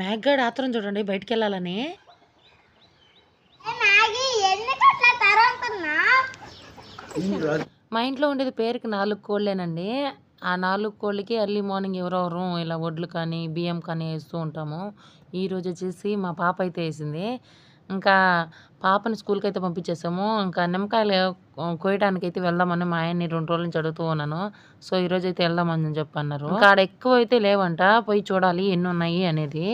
మ్యాగ్గాడ్ ఆత్రం చూడండి బయటికి వెళ్ళాలని మా ఇంట్లో ఉండేది పేరుకి నాలుగు కోళ్ళేనండి. ఆ నాలుగు కోళ్ళకి ఎర్లీ మార్నింగ్ ఎవరెవరు ఇలా వడ్లు కానీ బియ్యం కానీ వేస్తూ ఉంటాము. ఈ రోజు వచ్చేసి మా పాప అయితే వేసింది. ఇంకా పాపని స్కూల్కి అయితే పంపించేసాము. ఇంకా నిమ్మకాయలు ఆ, కోయడానికి అయితే వెళ్దామని మా ఆయన్ని రెండు రోజుల నుంచి అడుగుతూ ఉన్నాను. సో ఈ రోజు అయితే వెళ్దామని చెప్పి అన్నారు. ఇంకా ఆడ ఎక్కువ అయితే లేవంట పోయి చూడాలి ఎన్ని ఉన్నాయి అనేది.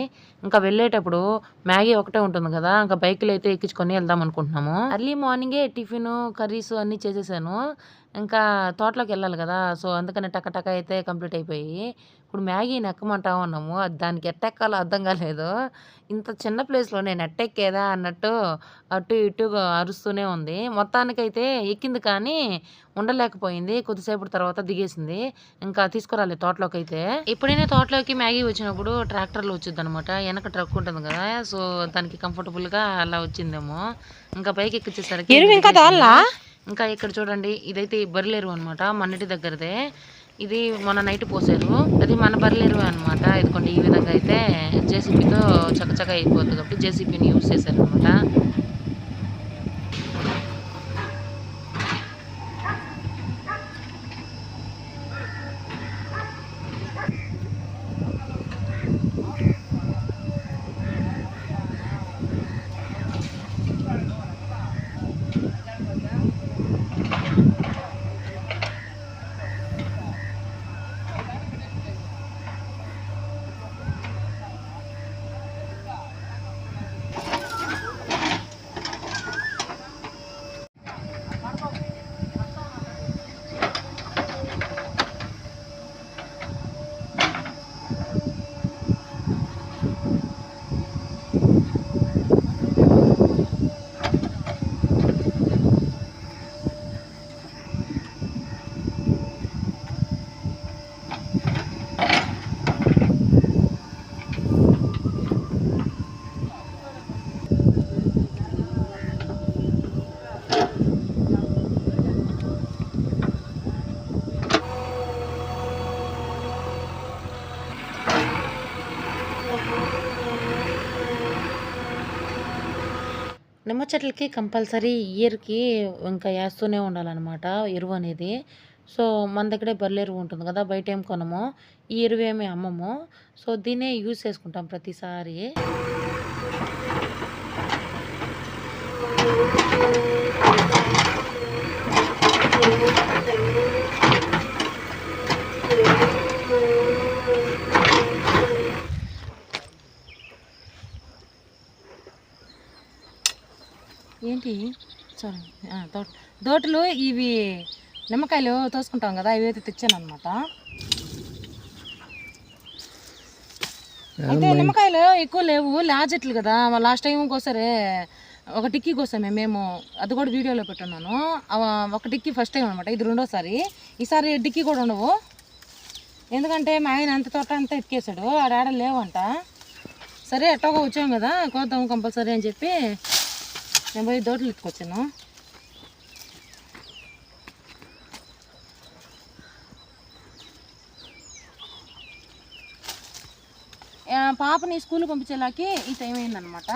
ఇంకా వెళ్ళేటప్పుడు మ్యాగీ ఒకటే ఉంటుంది కదా ఇంకా బైక్లు అయితే ఎక్కించుకొని వెళ్దాం అనుకుంటున్నాము. ఎర్లీ మార్నింగే టిఫిన్ కర్రీస్ అన్ని చేసేసాను. ఇంకా తోటలోకి వెళ్ళాలి కదా సో అందుకని టక టక అయితే కంప్లీట్ అయిపోయి ఇప్పుడు మ్యాగీని ఎక్కమంటా ఉన్నాము. అది దానికి ఎట్టెక్కాలో అర్థం కాలేదు. ఇంత చిన్న ప్లేస్లో నేను ఎట్టెక్కేదా అన్నట్టు అటు ఇటు అరుస్తూనే ఉంది. మొత్తానికైతే ఎక్కింది కానీ ఉండలేకపోయింది. కొద్దిసేపు తర్వాత దిగేసింది. ఇంకా తీసుకురాలి తోటలోకి అయితే ఎప్పుడైనా తోటలోకి మ్యాగీ వచ్చినప్పుడు ట్రాక్టర్లో వచ్చింది అనమాట వెనక ట్రక్ ఉంటుంది కదా సో దానికి comfortable గా అలా వచ్చిందేమో. ఇంకా పైకి ఎక్కిచ్చేసరికి ఎరువు ఇంకా ఇక్కడ చూడండి ఇదైతే బర్రెలేరు అనమాట మన్నిటి దగ్గరదే. ఇది మొన్న నైట్ పోసారు. అది మన పర్లేరు అనమాట ఇదిగోండి ఈ విధంగా అయితే జేసీబీతో చకచక అయిపోతుంది కాబట్టి జేసీబీని యూజ్ చేశారు నిమ్మ చెట్లకి కంపల్సరీ ఇయర్కి ఇంకా వేస్తూనే ఉండాలన్నమాట ఎరువు అనేది. సో మన దగ్గరే బర్రె ఎరువు ఉంటుంది కదా బయట ఏం కొనము. ఈ ఎరువు ఏమి అమ్మము. సో దీన్నే యూజ్ చేసుకుంటాం ప్రతిసారి. ఏంటి సారీ తోట దోటలు ఇవి నిమ్మకాయలు తోసుకుంటాం కదా ఇవి అయితే తెచ్చాను అనమాట అయితే నిమ్మకాయలు ఎక్కువ లేవు లాజెట్లు కదా లాస్ట్ టైం ఇంకోసారి ఒక టిక్కీ కోసమే మేము అది కూడా వీడియోలో పెట్టున్నాను. ఒక టిక్కీ ఫస్ట్ టైం అనమాట ఇది రెండోసారి. ఈసారి టిక్కీ కూడా ఉండవు. ఎందుకంటే మా ఆయన అంత తోట అంతా ఎత్తుకేసాడు ఆడాడ లేవంట. సరే ఎట్టోగా వచ్చాం కదా కోద్దాం కంపల్సరీ అని చెప్పి నేను పోయి దోటలు ఎత్తుకొచ్చాను ఆ, పాపని స్కూల్కి పంపించేలాకి ఈ టైం అయిందనమాట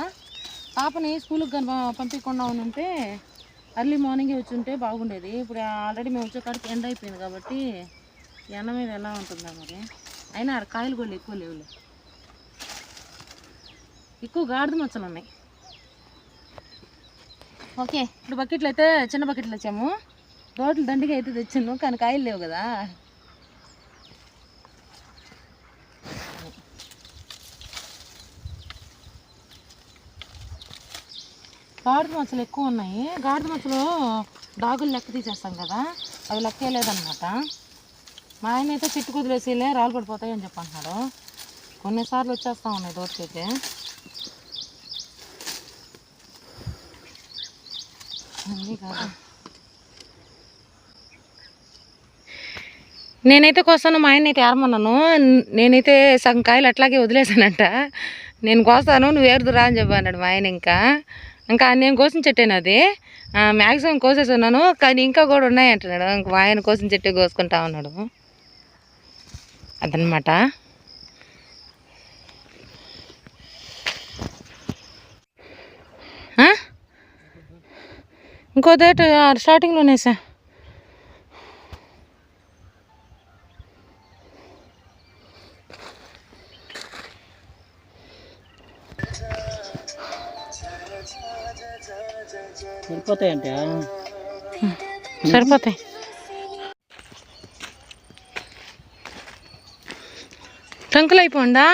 పాపని స్కూల్కి కనుక పంపించకుండా ఉంటే అర్లీ మార్నింగే వచ్చి ఉంటే బాగుండేది. ఇప్పుడు ఆల్రెడీ మేము వచ్చేకాడికి ఎండ అయిపోయింది కాబట్టి ఎండ మీద ఎలా ఉంటుందా మరి. అయినా కాయలు కూడా ఎక్కువ లేవులే. ఎక్కువ గాడిద మచ్చలు ఉన్నాయి ఓకే ఇప్పుడు బకెట్లు అయితే చిన్న బకెట్లు వచ్చాము రోడ్లు దండిగా అయితే తెచ్చాను కానీ కాయలు లేవు కదా. గాడిద మచ్చలు ఎక్కువ ఉన్నాయి. గాడిద మచ్చలు డాగులు లెక్క తీసేస్తాం కదా అవి లెక్క లేదనమాట మా ఆయన అయితే చెట్టు కుదిలేసిలే రాళ్ళు పడిపోతాయి అని చెప్పి అంటున్నాడు కొన్నిసార్లు వచ్చేస్తా ఉన్నాయి దోటకైతే అన్నీ కాదు నేనైతే కోస్తాను మా ఆయన అయితే ఏరమన్నాను. నేనైతే సగం కాయలు అట్లాగే వదిలేసానంట. నేను కోస్తాను నువ్వు ఏరుదురా అని చెప్పి అన్నాడు మా ఆయన ఇంకా. ఇంకా నేను కోసిన చెట్టేను అది? మ్యాక్సిమం కోసేసున్నాను కానీ ఇంకా కూడా ఉన్నాయి అంటున్నాడు. ఇంకా మా ఆయన కోసిన చెట్టు కోసుకుంటా ఉన్నాడు. అదనమాట ఇంకో డేట్ స్టార్టింగ్లోనే సార్ సరిపోతాయంటే? సరిపోతాయి. టంకులు అయిపోండా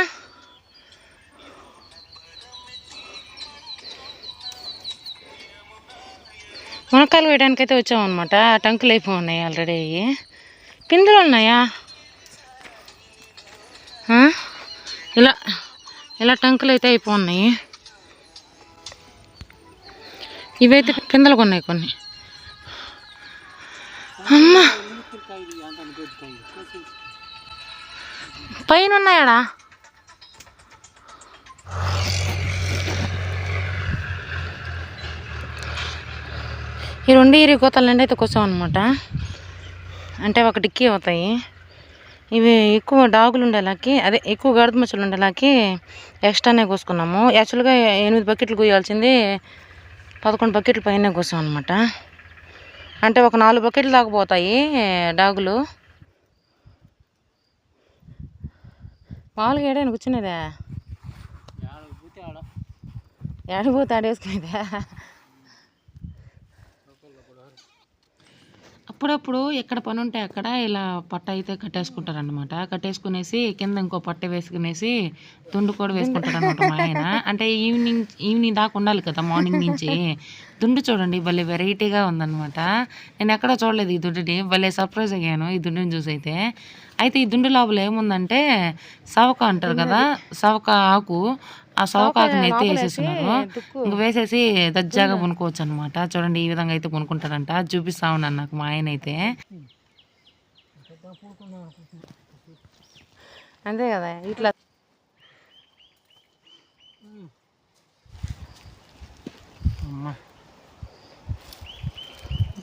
మునక్కాయలు వేయడానికి అయితే వచ్చామన్నమాట టంకులు అయిపోయి ఆల్రెడీ పిందులు ఉన్నాయా? ఇలా ఇలా టంకులు అయితే అయిపోయి ఇవైతే పిందలు కొన్నాయి కొన్ని. అమ్మా! పైన ఉన్నాయాడా ఈ రెండు ఇరి కోతల నుండి అయితే కోసం అనమాట అంటే ఒక డిక్కీ అవుతాయి. ఇవి ఎక్కువ డాగులు ఉండేలాకి అదే ఎక్కువ గడప మచ్చలు ఉండేలాకి ఎక్స్ట్రానే కోసుకున్నాము. యాక్చువల్గా ఎనిమిది బకెట్లు కోయాల్సింది పదకొండు బకెట్ల పైన కోసాం అనమాట అంటే ఒక నాలుగు బకెట్లు దాకా పోతాయి డాగులు. మామూలుగా ఏడైనా కూర్చునేదా? ఏడపోతే ఆడేసుకునేదా? అప్పుడప్పుడు ఎక్కడ పని ఉంటే అక్కడ ఇలా పట్ట అయితే కట్టేసుకుంటారు అనమాట కట్టేసుకునేసి కింద ఇంకో పట్ట వేసుకునేసి తుండు కూడా వేసుకుంటారు అనమాట మా ఆయన. అంటే ఈవినింగ్ ఈవినింగ్ దాకా ఉండాలి కదా మార్నింగ్ నుంచి. దుండు చూడండి భలే వెరైటీగా ఉందన్నమాట. నేను ఎక్కడ చూడలేదు ఈ దుండుని. భలే సర్ప్రైజ్ అయ్యాను ఈ దుండుని చూసి అయితే. అయితే ఈ దుండు లోపల ఏముందంటే సవక అంటారు కదా సవక ఆకు. ఆ సవక ఆకుని అయితే వేసేస్తున్నారు. ఇంక వేసేసి దజ్జాగా కొనుక్కోవచ్చు అనమాట చూడండి ఈ విధంగా అయితే కొనుక్కుంటారంట చూపిస్తా ఉన్నాను నాకు మా ఆయన అయితే. అంతే కదా ఇట్లా.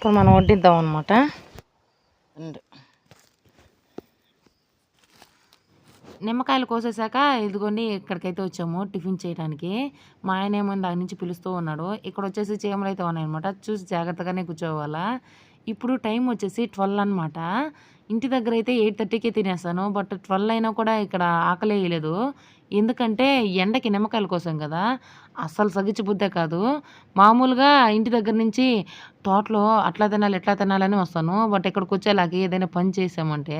ఇప్పుడు మనం వడ్డిద్దాం అనమాట నిమ్మకాయలు కోసేసాక ఇదిగోండి ఇక్కడికైతే వచ్చాము టిఫిన్ చేయడానికి మా ఆయన ఏమో దాని నుంచి పిలుస్తూ ఉన్నాడు. ఇక్కడ వచ్చేసి చీమలు అయితే ఉన్నాయన్నమాట చూసి జాగ్రత్తగానే కూర్చోవాలా. ఇప్పుడు టైం వచ్చేసి ట్వెల్వ్ అనమాట ఇంటి దగ్గర అయితే ఎయిట్ థర్టీకే తినేస్తాను. బట్ ట్వెల్వ్ అయినా కూడా ఇక్కడ ఆకలి వేయలేదు ఎందుకంటే ఎండకి నిమ్మకాయల కోసం కదా. అస్సలు సగిచ్చిబుద్దే కాదు. మామూలుగా ఇంటి దగ్గర నుంచి తోటలో అట్లా తినాలి ఎట్లా తినాలని వస్తాను. బట్ ఇక్కడికి వచ్చేలాగా ఏదైనా పని చేసామంటే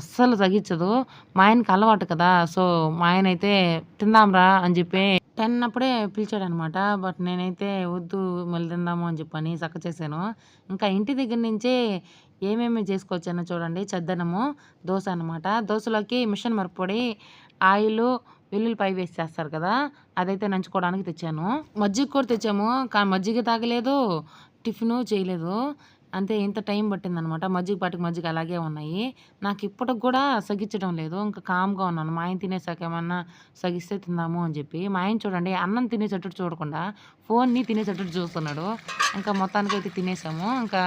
అస్సలు సగించదు మా ఆయనకి అలవాటు కదా. సో మా ఆయన అయితే తిందాంరా అని చెప్పి టెన్ అప్పుడే పిలిచాడు అనమాట బట్ నేనైతే వద్దు మళ్ళీ తిందాము అని చెప్పని చక్క చేశాను. ఇంకా ఇంటి దగ్గర నుంచే ఏమేమి చేసుకోవచ్చానో చూడండి. చద్దనము దోశ అనమాట దోశలోకి మిషన్ మరపొడి ఆయిల్ వెల్లుల్లిపాయ వేసి చేస్తారు కదా అదైతే నంచుకోవడానికి తెచ్చాను. మజ్జిగ కూడా తెచ్చాము కానీ మజ్జిగ తాగలేదు టిఫిన్ చేయలేదు. అంతే ఇంత టైం పట్టిందనమాట. మజ్జిగ పాటికి మజ్జిగ అలాగే ఉన్నాయి. నాకు ఇప్పటికి కూడా సగించడం లేదు. ఇంకా కామ్గా ఉన్నాను. మా ఆయన తినేసాక ఏమన్నా సగిస్తే తిందాము అని చెప్పి. మా ఆయన చూడండి అన్నం తినేసేటట్టు చూడకుండా ఫోన్ని తినేసేటట్టు చూస్తున్నాడు. ఇంకా మొత్తానికి అయితే తినేసాము. ఇంకా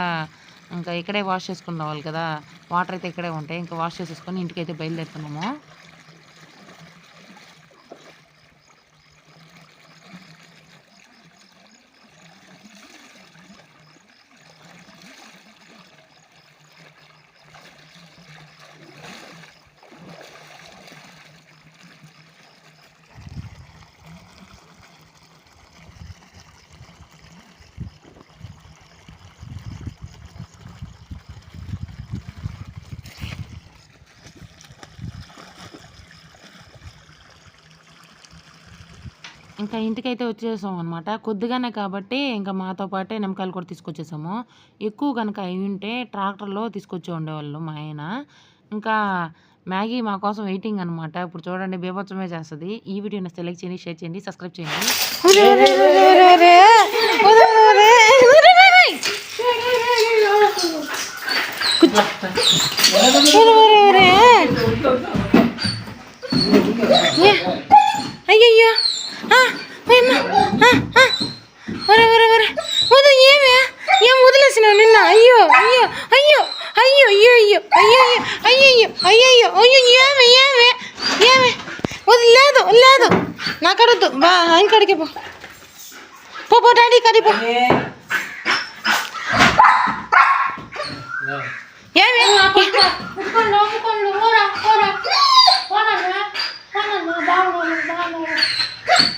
ఇంకా ఇక్కడే వాష్ చేసుకుని రావాలి కదా. వాటర్ అయితే ఇక్కడే ఉంటాయి. ఇంకా వాష్ చేసేసుకొని ఇంటికి అయితే బయలుదేరుతున్నాము. ఇంకా ఇంటికైతే వచ్చేసాం అనమాట కొద్దిగానే కాబట్టి ఇంకా మాతో పాటే నిమ్మకాయలు కూడా తీసుకొచ్చేసాము. ఎక్కువ కనుక అయి ఉంటే ట్రాక్టర్లో తీసుకొచ్చి ఉండేవాళ్ళు మా ఆయన. ఇంకా మ్యాగీ మా కోసం వెయిటింగ్ అనమాట ఇప్పుడు చూడండి బీభత్సమే చేస్తుంది. ఈ వీడియోని సెలెక్ట్ చేయండి షేర్ చేయండి సబ్స్క్రైబ్ చేయండి. అయ్యయ్యో. ఒరే ఒరే ఒరే వదు ఏమే ఏం వదిలేసినావు నిన్న అయ్యో అయ్యో అయ్యో అయ్యో అయ్యో అయ్యో అయ్యో అయ్యో అయ్యో అయ్యో ఏమే ఏమే ఏమే వది లేదు లేదు నాకు అడద్దు బా ఆయన కడికి పో పో పో డాడీ కడి పో ఏమి కుక్కలు కుక్కలు పోరా పోరా పోరా పోరా బాగున్నాను బాగున్నాను ఓ పోరా